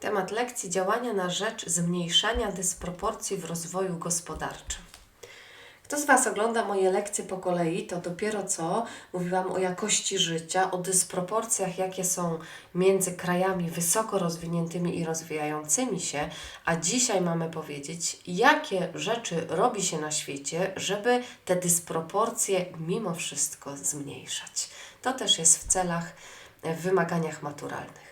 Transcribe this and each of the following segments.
Temat lekcji działania na rzecz zmniejszania dysproporcji w rozwoju gospodarczym. Kto z Was ogląda moje lekcje po kolei, to dopiero co mówiłam o jakości życia, o dysproporcjach, jakie są między krajami wysoko rozwiniętymi i rozwijającymi się, a dzisiaj mamy powiedzieć, jakie rzeczy robi się na świecie, żeby te dysproporcje mimo wszystko zmniejszać. To też jest w celach, w wymaganiach maturalnych.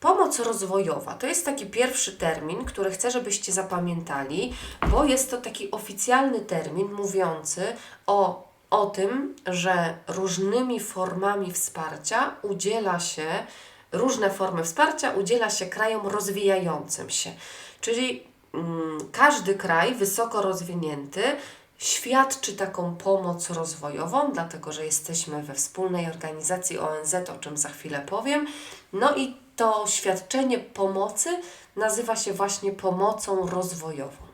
Pomoc rozwojowa to jest taki pierwszy termin, który chcę, żebyście zapamiętali, bo jest to taki oficjalny termin mówiący o, o tym, że różnymi formami wsparcia udziela się, różne formy wsparcia udziela się krajom rozwijającym się. Czyli mm, każdy kraj wysoko rozwinięty świadczy taką pomoc rozwojową, dlatego że jesteśmy we wspólnej organizacji ONZ, o czym za chwilę powiem. No i to świadczenie pomocy nazywa się właśnie pomocą rozwojową.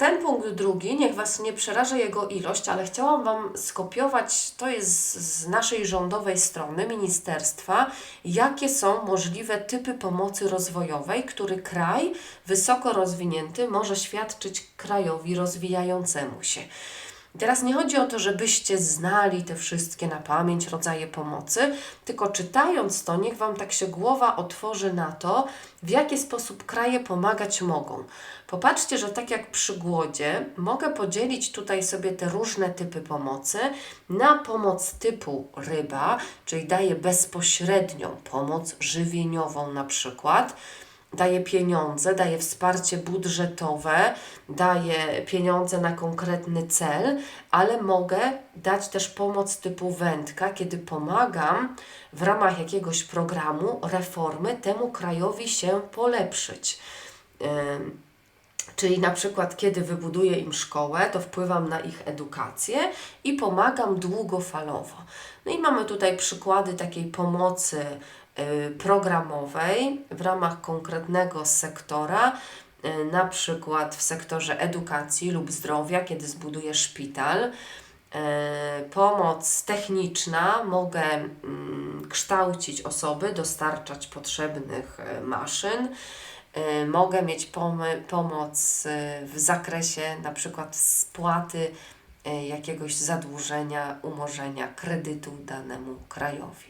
Ten punkt drugi, niech Was nie przeraża jego ilość, ale chciałam Wam skopiować, to jest z naszej rządowej strony, ministerstwa, jakie są możliwe typy pomocy rozwojowej, który kraj wysoko rozwinięty może świadczyć krajowi rozwijającemu się. Teraz nie chodzi o to, żebyście znali te wszystkie na pamięć rodzaje pomocy, tylko czytając to, niech Wam tak się głowa otworzy na to, w jaki sposób kraje pomagać mogą. Popatrzcie, że tak jak przy głodzie, mogę podzielić tutaj sobie te różne typy pomocy na pomoc typu ryba, czyli daje bezpośrednią pomoc żywieniową na przykład daje pieniądze, daje wsparcie budżetowe, daje pieniądze na konkretny cel, ale mogę dać też pomoc typu wędka, kiedy pomagam w ramach jakiegoś programu, reformy temu krajowi się polepszyć. Czyli na przykład, kiedy wybuduję im szkołę, to wpływam na ich edukację i pomagam długofalowo. No i mamy tutaj przykłady takiej pomocy programowej w ramach konkretnego sektora, y, na przykład w sektorze edukacji lub zdrowia, kiedy zbuduję szpital. Y, pomoc techniczna, mogę mm, kształcić osoby, dostarczać potrzebnych maszyn. Mogę mieć pom pomoc w zakresie na przykład spłaty jakiegoś zadłużenia, umorzenia kredytu danemu krajowi.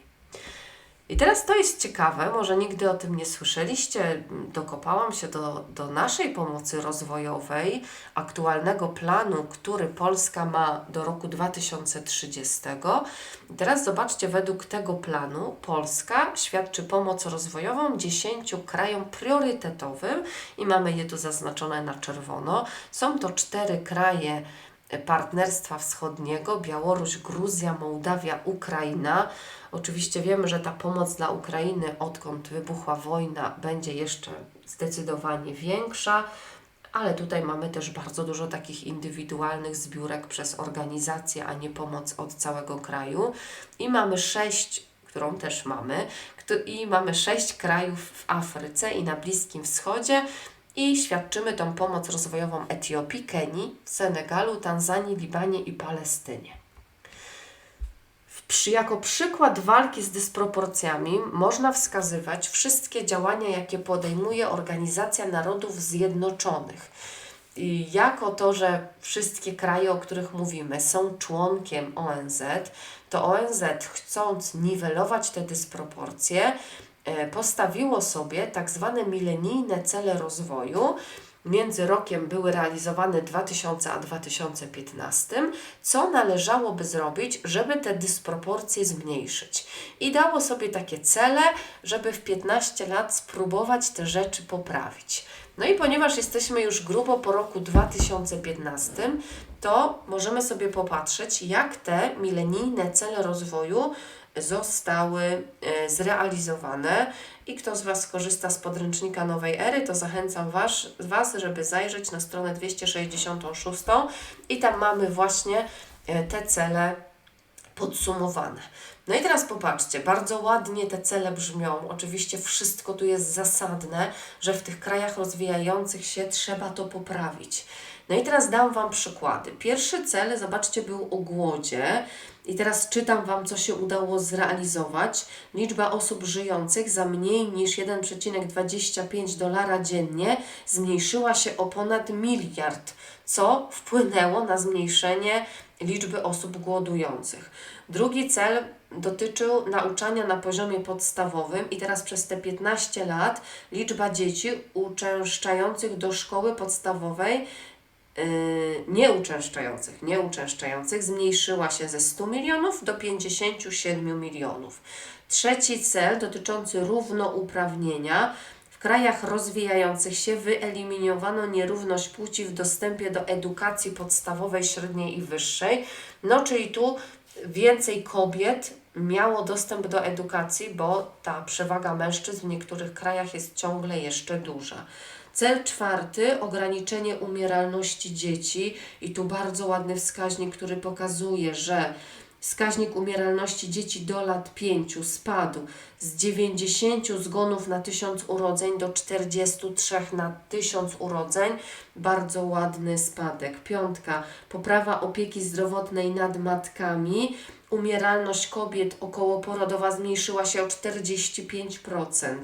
I teraz to jest ciekawe, może nigdy o tym nie słyszeliście. Dokopałam się do, do naszej pomocy rozwojowej, aktualnego planu, który Polska ma do roku 2030. I teraz zobaczcie, według tego planu Polska świadczy pomoc rozwojową 10 krajom priorytetowym i mamy je tu zaznaczone na czerwono. Są to cztery kraje Partnerstwa Wschodniego Białoruś, Gruzja, Mołdawia, Ukraina. Oczywiście wiemy, że ta pomoc dla Ukrainy, odkąd wybuchła wojna, będzie jeszcze zdecydowanie większa, ale tutaj mamy też bardzo dużo takich indywidualnych zbiórek przez organizacje, a nie pomoc od całego kraju. I mamy sześć, którą też mamy, i mamy sześć krajów w Afryce i na Bliskim Wschodzie, i świadczymy tą pomoc rozwojową Etiopii, Kenii, Senegalu, Tanzanii, Libanie i Palestynie. Jako przykład walki z dysproporcjami można wskazywać wszystkie działania, jakie podejmuje Organizacja Narodów Zjednoczonych. I jako to, że wszystkie kraje, o których mówimy, są członkiem ONZ, to ONZ, chcąc niwelować te dysproporcje, postawiło sobie tak zwane milenijne cele rozwoju. Między rokiem były realizowane 2000 a 2015, co należałoby zrobić, żeby te dysproporcje zmniejszyć. I dało sobie takie cele, żeby w 15 lat spróbować te rzeczy poprawić. No i ponieważ jesteśmy już grubo po roku 2015, to możemy sobie popatrzeć, jak te milenijne cele rozwoju zostały e, zrealizowane i kto z Was korzysta z podręcznika Nowej Ery, to zachęcam was, Was, żeby zajrzeć na stronę 266 i tam mamy właśnie e, te cele podsumowane. No i teraz popatrzcie, bardzo ładnie te cele brzmią. Oczywiście wszystko tu jest zasadne, że w tych krajach rozwijających się trzeba to poprawić. No i teraz dam Wam przykłady. Pierwszy cel, zobaczcie, był o głodzie. I teraz czytam Wam, co się udało zrealizować. Liczba osób żyjących za mniej niż 1,25 dolara dziennie zmniejszyła się o ponad miliard, co wpłynęło na zmniejszenie liczby osób głodujących. Drugi cel dotyczył nauczania na poziomie podstawowym i teraz przez te 15 lat liczba dzieci uczęszczających do szkoły podstawowej nieuczęszczających, nieuczęszczających zmniejszyła się ze 100 milionów do 57 milionów. Trzeci cel dotyczący równouprawnienia. W krajach rozwijających się wyeliminowano nierówność płci w dostępie do edukacji podstawowej, średniej i wyższej. No, czyli tu więcej kobiet miało dostęp do edukacji, bo ta przewaga mężczyzn w niektórych krajach jest ciągle jeszcze duża. Cel czwarty ograniczenie umieralności dzieci, i tu bardzo ładny wskaźnik, który pokazuje, że wskaźnik umieralności dzieci do lat 5 spadł z 90 zgonów na 1000 urodzeń do 43 na 1000 urodzeń. Bardzo ładny spadek. Piątka, poprawa opieki zdrowotnej nad matkami. Umieralność kobiet okołoporodowa zmniejszyła się o 45%.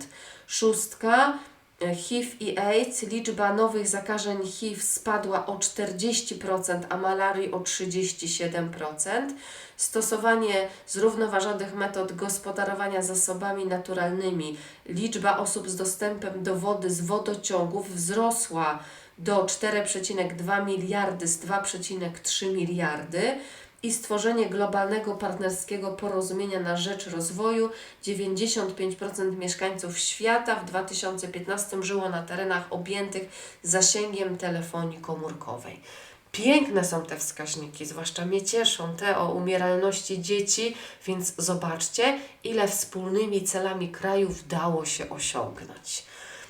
Szóstka, HIV i AIDS, liczba nowych zakażeń HIV spadła o 40%, a malarii o 37%. Stosowanie zrównoważonych metod gospodarowania zasobami naturalnymi, liczba osób z dostępem do wody z wodociągów wzrosła do 4,2 miliardy z 2,3 miliardy i stworzenie globalnego partnerskiego porozumienia na rzecz rozwoju. 95% mieszkańców świata w 2015 żyło na terenach objętych zasięgiem telefonii komórkowej. Piękne są te wskaźniki, zwłaszcza mnie cieszą te o umieralności dzieci, więc zobaczcie, ile wspólnymi celami krajów dało się osiągnąć.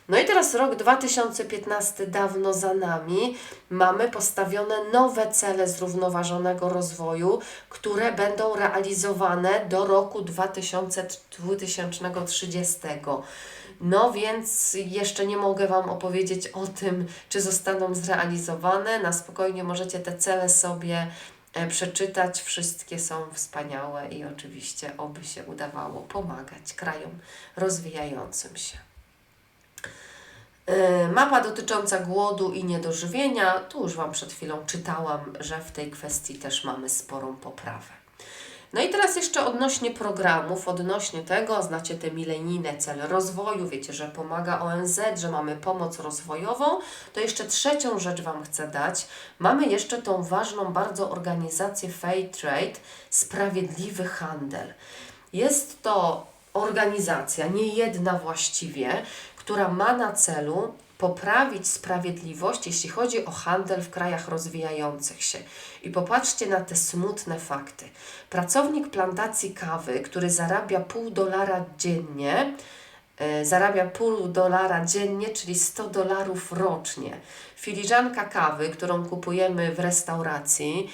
No i teraz rok 2015 dawno za nami. Mamy postawione nowe cele zrównoważonego rozwoju, które będą realizowane do roku 2000 2030. No więc jeszcze nie mogę Wam opowiedzieć o tym, czy zostaną zrealizowane. Na spokojnie możecie te cele sobie e, przeczytać. Wszystkie są wspaniałe i oczywiście oby się udawało pomagać krajom rozwijającym się. E, Mapa dotycząca głodu i niedożywienia, tu już Wam przed chwilą czytałam, że w tej kwestii też mamy sporą poprawę. No i teraz jeszcze odnośnie programów, odnośnie tego, znacie te milenijne cele rozwoju, wiecie, że pomaga ONZ, że mamy pomoc rozwojową, to jeszcze trzecią rzecz Wam chcę dać. Mamy jeszcze tą ważną bardzo organizację Fair Trade, Sprawiedliwy Handel. Jest to organizacja, nie jedna właściwie, która ma na celu poprawić sprawiedliwość, jeśli chodzi o handel w krajach rozwijających się. I popatrzcie na te smutne fakty. Pracownik plantacji kawy, który zarabia pół dolara dziennie, e, zarabia pół dolara dziennie, czyli 100 dolarów rocznie. Filiżanka kawy, którą kupujemy w restauracji,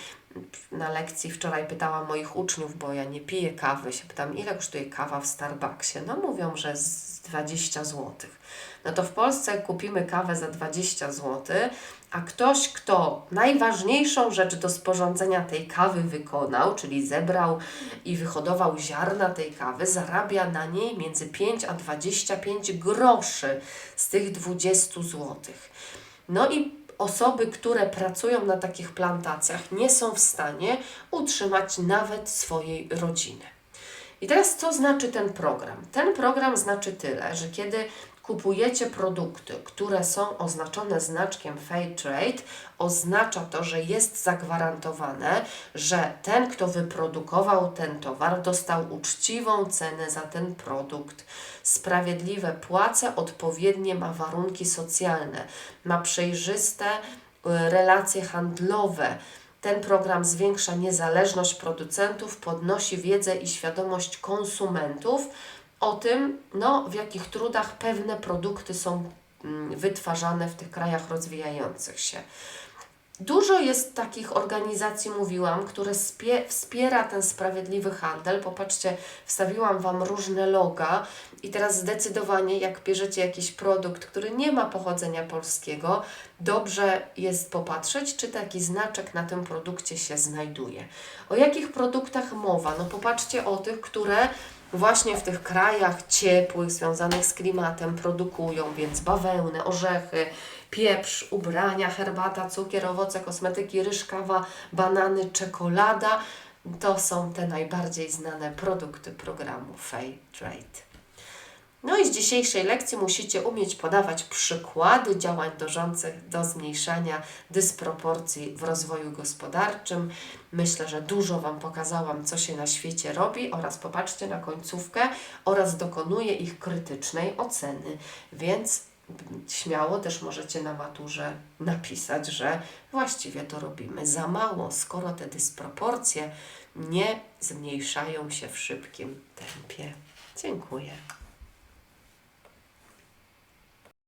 na lekcji wczoraj pytałam moich uczniów, bo ja nie piję kawy, się pytam, ile kosztuje kawa w Starbucksie. No mówią, że z 20 złotych no to w Polsce kupimy kawę za 20 zł, a ktoś, kto najważniejszą rzecz do sporządzenia tej kawy wykonał, czyli zebrał i wyhodował ziarna tej kawy, zarabia na niej między 5 a 25 groszy z tych 20 zł. No i osoby, które pracują na takich plantacjach, nie są w stanie utrzymać nawet swojej rodziny. I teraz co znaczy ten program? Ten program znaczy tyle, że kiedy kupujecie produkty, które są oznaczone znaczkiem Fair Trade, oznacza to, że jest zagwarantowane, że ten, kto wyprodukował ten towar, dostał uczciwą cenę za ten produkt. Sprawiedliwe płace, odpowiednie ma warunki socjalne, ma przejrzyste y, relacje handlowe. Ten program zwiększa niezależność producentów, podnosi wiedzę i świadomość konsumentów o tym, no, w jakich trudach pewne produkty są mm, wytwarzane w tych krajach rozwijających się. Dużo jest takich organizacji, mówiłam, które spie, wspiera ten sprawiedliwy handel. Popatrzcie, wstawiłam Wam różne loga i teraz zdecydowanie, jak bierzecie jakiś produkt, który nie ma pochodzenia polskiego, dobrze jest popatrzeć, czy taki znaczek na tym produkcie się znajduje. O jakich produktach mowa? No popatrzcie o tych, które właśnie w tych krajach ciepłych, związanych z klimatem produkują, więc bawełnę, orzechy, pieprz, ubrania, herbata, cukier, owoce, kosmetyki, ryż, kawa, banany, czekolada. To są te najbardziej znane produkty programu Fair Trade. No i z dzisiejszej lekcji musicie umieć podawać przykłady działań dążących do zmniejszania dysproporcji w rozwoju gospodarczym. Myślę, że dużo Wam pokazałam, co się na świecie robi oraz popatrzcie na końcówkę oraz dokonuje ich krytycznej oceny. Więc śmiało też możecie na maturze napisać, że właściwie to robimy za mało, skoro te dysproporcje nie zmniejszają się w szybkim tempie. Dziękuję.